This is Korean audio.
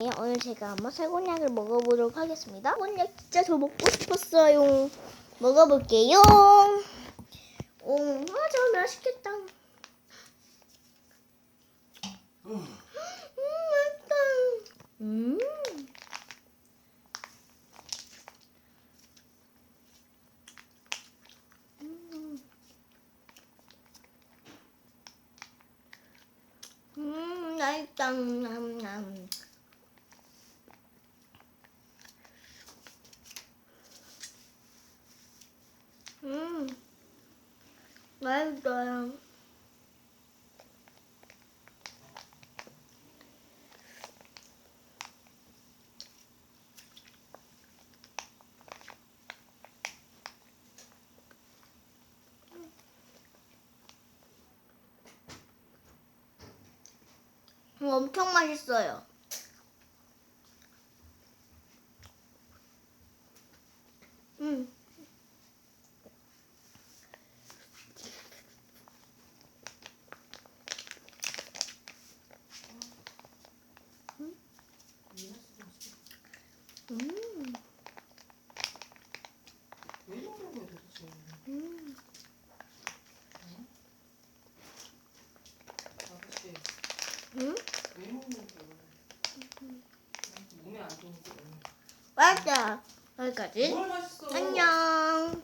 네, 오늘 제가 한번 살곤약을 먹어보도록 하겠습니다. 살곤약 진짜 저 먹고 싶었어요. 먹어볼게요. 오, 아, 저 맛있겠다. 음, 맛있다. 음. 음. 음, 맛있다. 냠냠. 음, 맛있어요. 음, 엄청 맛있어요. 음. 음. 왜 먹는 거야 도대체? 음. 아저씨 음. 왜 먹는 거야? 맛있다. 여기까지. 뭘 맛있어? 안녕.